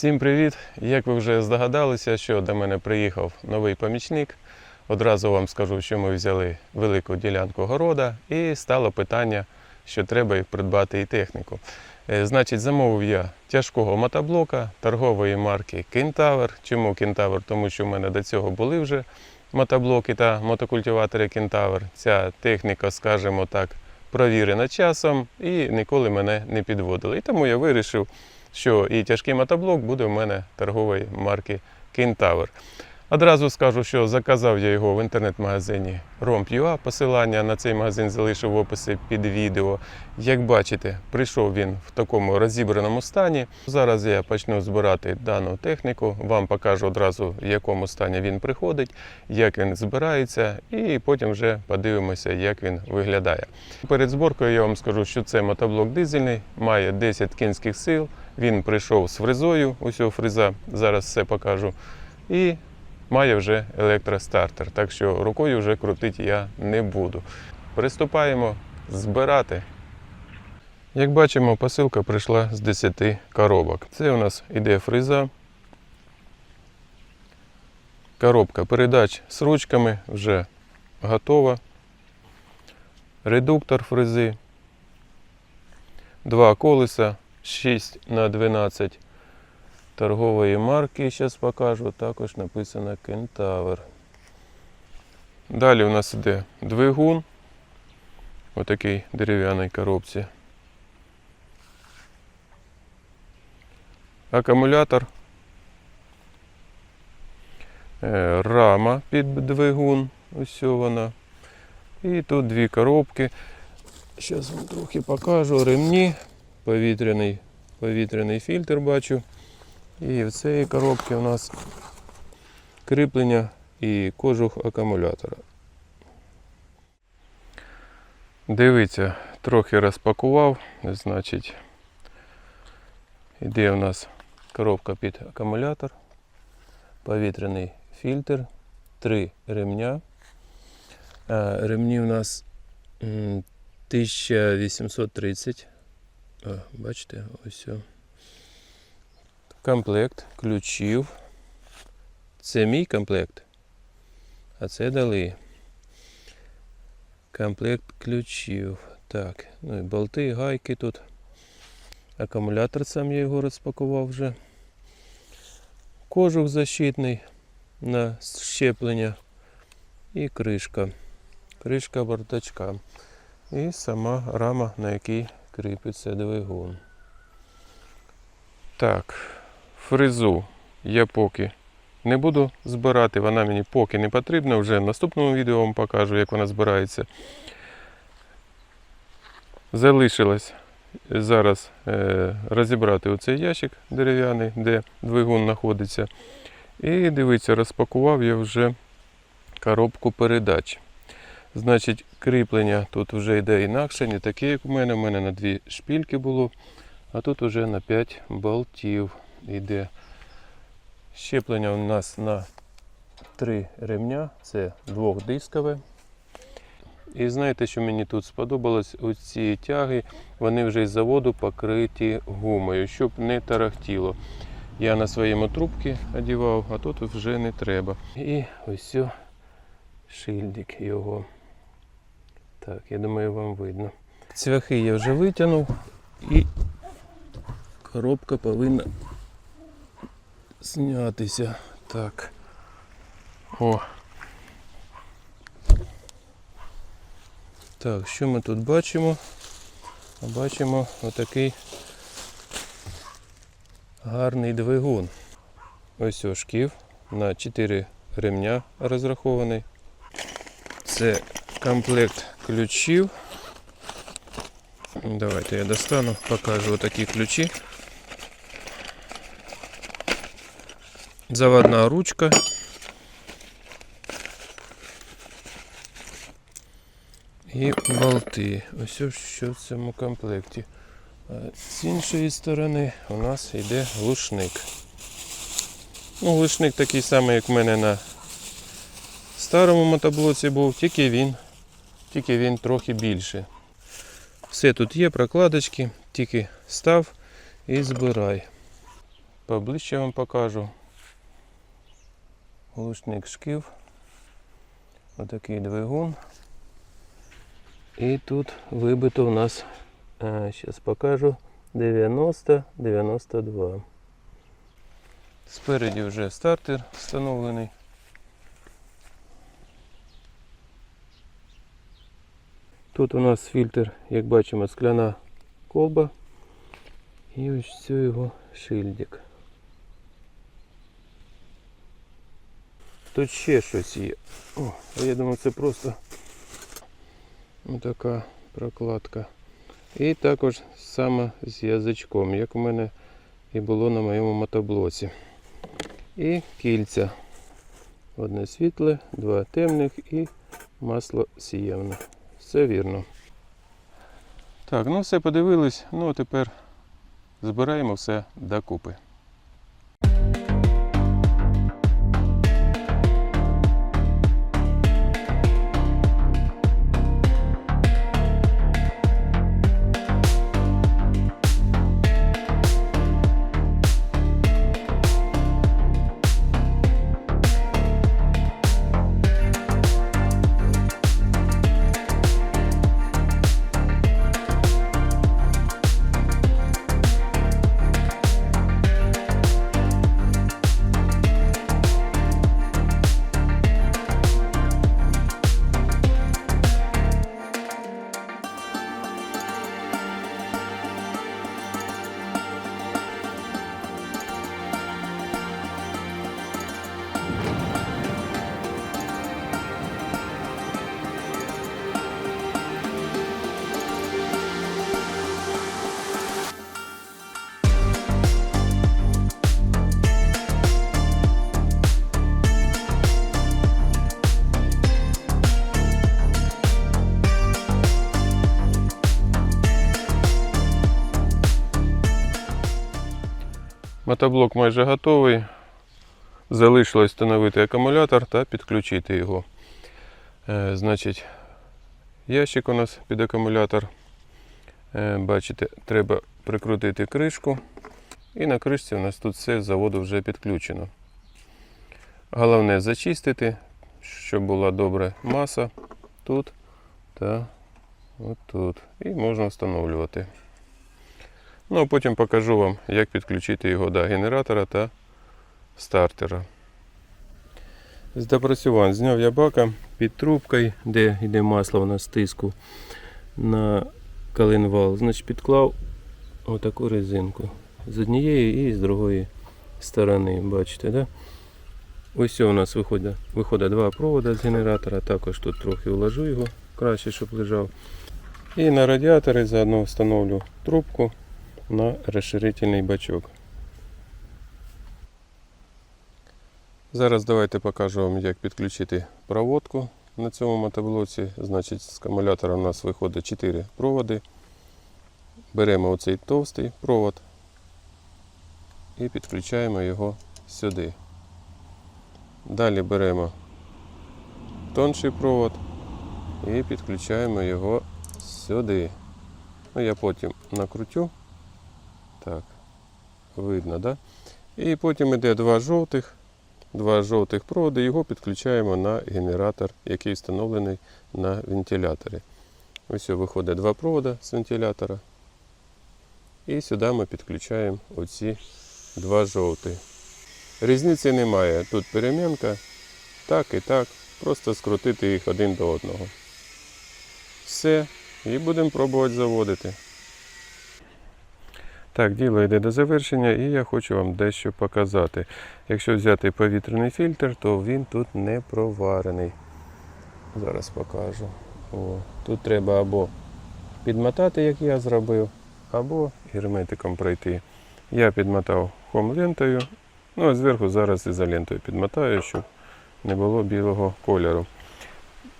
Всім привіт! Як ви вже здогадалися, що до мене приїхав новий помічник. Одразу вам скажу, що ми взяли велику ділянку города і стало питання, що треба придбати і техніку. Е, Значить, замовив я тяжкого мотоблока торгової марки Кентавр. Чому Кентавр? Тому що в мене до цього були вже мотоблоки та мотокультиватори Кентавр. Ця техніка, скажімо так, провірена часом і ніколи мене не підводила. І тому я вирішив, що і тяжкий мотоблок буде в мене торгової марки Кентавр. Одразу скажу, що заказав я його в інтернет-магазині Romp.ua. Посилання на цей магазин залишив в описі під відео. Як бачите, прийшов він в такому розібраному стані. Зараз я почну збирати дану техніку. Вам покажу одразу, в якому стані він приходить, як він збирається, і потім вже подивимося, як він виглядає. Перед зборкою я вам скажу, що це мотоблок дизельний, має 10 кінських сил. Він прийшов з фрезою, усього фреза, зараз все покажу. І має вже електростартер, так що рукою вже крутити я не буду. Приступаємо збирати. Як бачимо, посилка прийшла з 10 коробок. Це у нас іде фреза. Коробка передач з ручками вже готова. Редуктор фрези. Два колеса 6 на 12 торгової марки, зараз покажу, також написано Кентавр. Далі у нас іде двигун, отакий дерев'яній коробці. Акумулятор, Е, рама під двигун, ось вона. І тут дві коробки. Зараз вам трохи покажу. Ремні, повітряний, повітряний фільтр бачу. І в цій коробці у нас кріплення і кожух акумулятора. Дивіться, трохи розпакував, значить, іде у нас коробка під акумулятор, повітряний фільтр, три ремня. Ремні у нас 1830. А, бачите, ось. о. Комплект ключів. Це мій комплект. А це дали. Комплект ключів. Так, ну і болти, гайки тут. Акумулятор сам я його розпакував вже. Кожух защитний на щеплення. І кришка. Кришка бардачка. І сама рама, на якій кріпиться двигун. Так, фрезу я поки не буду збирати, вона мені поки не потрібна. Вже в наступному відео вам покажу, як вона збирається. Залишилось зараз е, розібрати оцей ящик дерев'яний, де двигун знаходиться. І дивіться, розпакував я вже коробку передач. Значить, кріплення тут вже йде інакше, не таке, як у мене. У мене на дві шпільки було, а тут вже на 5 болтів йде. Щеплення у нас на три ремня, це двохдискове. І знаєте, що мені тут сподобалось? Оці тяги, вони вже із заводу покриті гумою, щоб не тарахтіло. Я на своєму трубці одягав, а тут вже не треба. І ось шильдик його. Так, я думаю, вам видно. Цвяхи я вже витягнув і коробка повинна знятися. Так. О. Так, що ми тут бачимо? Бачимо отакий гарний двигун. Ось о шків на 4 ремня розрахований. Це комплект ключів. Давайте я достану, покажу отакі ключі. Заводна ручка. І болти. Ось що в цьому комплекті. З іншої сторони у нас йде глушник. Ну, глушник такий самий, як в мене на старому мотоблоці був, тільки він, тільки він трохи більше. Все тут є, прокладочки, тільки став і збирай. поближче вам покажу. Глушник шків. Отакий двигун. І тут вибито у нас, зараз покажу, 90-92. Спереді вже стартер встановлений. Тут у нас фільтр, як бачимо, скляна колба. І ось все його шильдик. Тут ще щось є. О, я думаю, це просто така прокладка. І також саме з язичком, як у мене і було на моєму мотоблоці. І кільця. Одне світле, два темних і масло сієвне. Все вірно. Так, ну все подивились. Ну а тепер збираємо все докупи. Мотоблок майже готовий. Залишилось встановити акумулятор та підключити його. Е, значить, ящик у нас під акумулятор. Е, бачите, треба прикрутити кришку. І на кришці у нас тут все з заводу вже підключено. Головне зачистити, щоб була добра маса тут та отут. І можна встановлювати. Ну а потім покажу вам, як підключити його до генератора та стартера. З допрацювань зняв я бака під трубкою, де йде масло у нас тиску на коленвал. Значить, підклав отаку резинку з однієї і з другої сторони. Бачите, да? Ось у нас виходить, виходить два провода з генератора. Також тут трохи уложу його краще, щоб лежав. І на радіаторі заодно встановлю трубку на розширительний бачок. Зараз давайте покажу вам, як підключити проводку на цьому мотоблоці. Значить, з акумулятора у нас виходить 4 проводи. Беремо оцей товстий провод і підключаємо його сюди. Далі беремо тонший провод і підключаємо його сюди. Ну, я потім накрутю. Так, видно, да? І потім йде два жовтих, два жовтих проводи, його підключаємо на генератор, який встановлений на вентиляторі. Ось виходить два проводи з вентилятора. І сюди ми підключаємо оці два жовті. Різниці немає. Тут перемінка, так і так. Просто скрутити їх один до одного. Все. І будемо пробувати заводити. Так, діло йде до завершення, і я хочу вам дещо показати. Якщо взяти повітряний фільтр, то він тут не проварений. Зараз покажу. О, тут треба або підмотати, як я зробив, або герметиком пройти. Я підмотав хом-лентою, ну а зверху зараз ізолентою підмотаю, щоб не було білого кольору.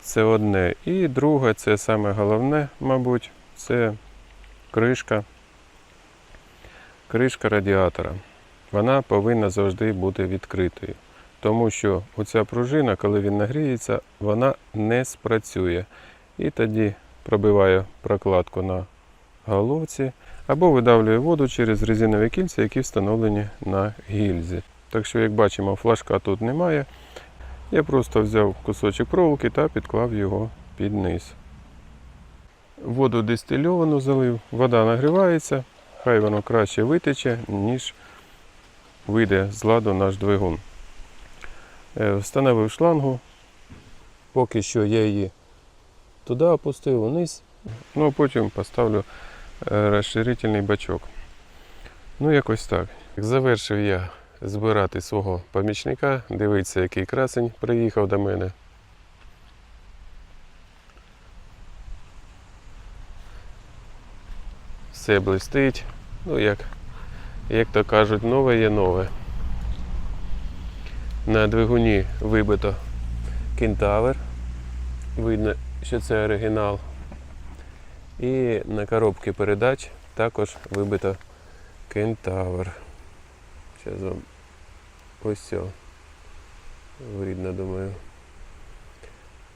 Це одне. І друге, це саме головне, мабуть, це кришка. Кришка радіатора. Вона повинна завжди бути відкритою. Тому що оця пружина, коли він нагріється, вона не спрацює. І тоді пробиваю прокладку на головці, або видавлює воду через резинові кільця, які встановлені на гільзі. Так що, як бачимо, флажка тут немає. Я просто взяв кусочок проволоки та підклав його під низ. Воду дистильовану залив, вода нагрівається, хай воно краще витече, ніж вийде з ладу наш двигун. Е, Встановив шлангу. Поки що я її туди опустив вниз. Ну а потім поставлю е, розширительний бачок. Ну, якось так. Завершив я збирати свого помічника. Дивіться, який красень приїхав до мене. Все блистить. Ну, як, як то кажуть, нове є нове. На двигуні вибито кентавр. Видно, що це оригінал. І на коробці передач також вибито кентавр. Зараз вам ось все. Видно, думаю.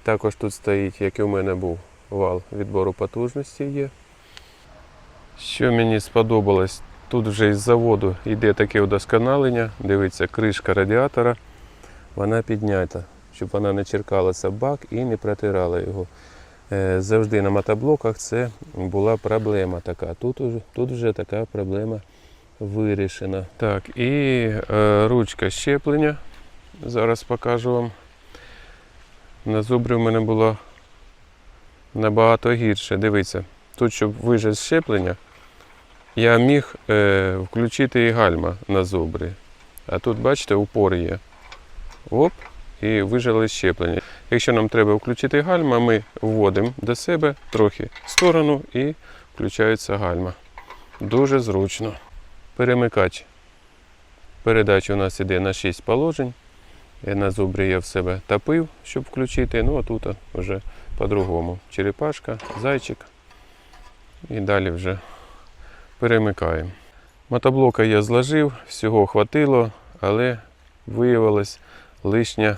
Також тут стоїть, як і у мене був вал відбору потужності є. Що мені сподобалось, тут вже із заводу йде таке удосконалення. Дивіться, кришка радіатора, вона піднята, щоб вона не черкалася бак і не протирала його. Е, Завжди на мотоблоках це була проблема така. Тут, тут вже така проблема вирішена. Так, і е, ручка щеплення. Зараз покажу вам. На зубрі в мене було набагато гірше. Дивіться, тут, щоб вижити щеплення, я міг е, включити і гальма на зубрі. А тут, бачите, упор є. Оп, і вижили щеплення. Якщо нам треба включити гальма, ми вводимо до себе трохи в сторону і включається гальма. Дуже зручно. Перемикач передачі у нас іде на 6 положень. Я на зубрі я в себе топив, щоб включити. Ну а тут вже по-другому. Черепашка, зайчик. І далі вже перемикаємо. Мотоблока я зложив, всього хватило, але виявилась лишня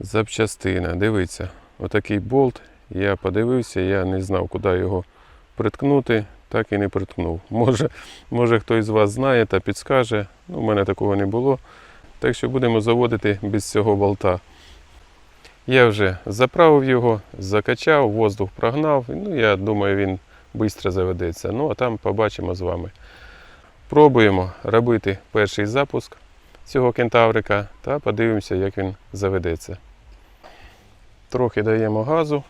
запчастина. Дивіться, отакий болт. Я подивився, я не знав, куди його приткнути, так і не приткнув. Може, може хтось з вас знає та підскаже. Ну, у мене такого не було. Так що будемо заводити без цього болта. Я вже заправив його, закачав, воздух прогнав. Ну, я думаю, він швидко заведеться. Ну, а там побачимо з вами. Пробуємо робити перший запуск цього кентаврика та подивимося, як він заведеться. Трохи даємо газу.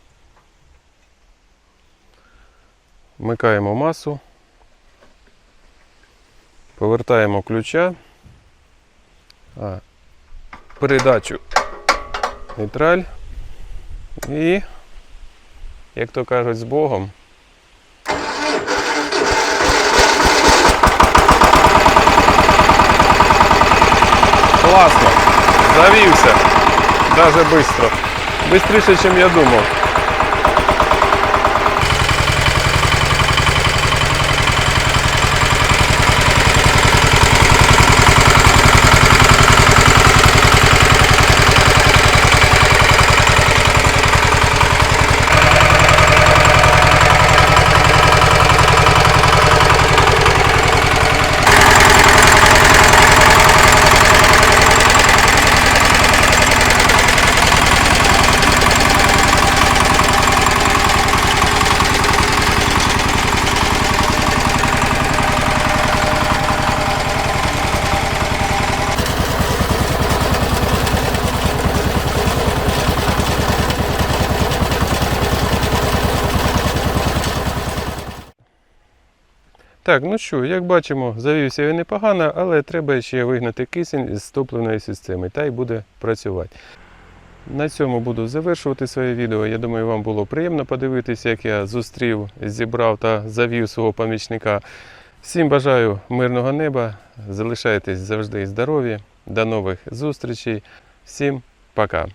Вмикаємо масу. Повертаємо ключа. А, передачу нейтраль. І, як то кажуть, з Богом. Класно. Завівся. Даже быстро. Быстріше, ніж я думав. Так, ну що, як бачимо, завівся він непогано, але треба ще вигнати кисень із топливної системи, та й буде працювати. На цьому буду завершувати своє відео. Я думаю, вам було приємно подивитися, як я зустрів, зібрав та завів свого помічника. Всім бажаю мирного неба, залишайтесь завжди здорові. До нових зустрічей. Всім пока.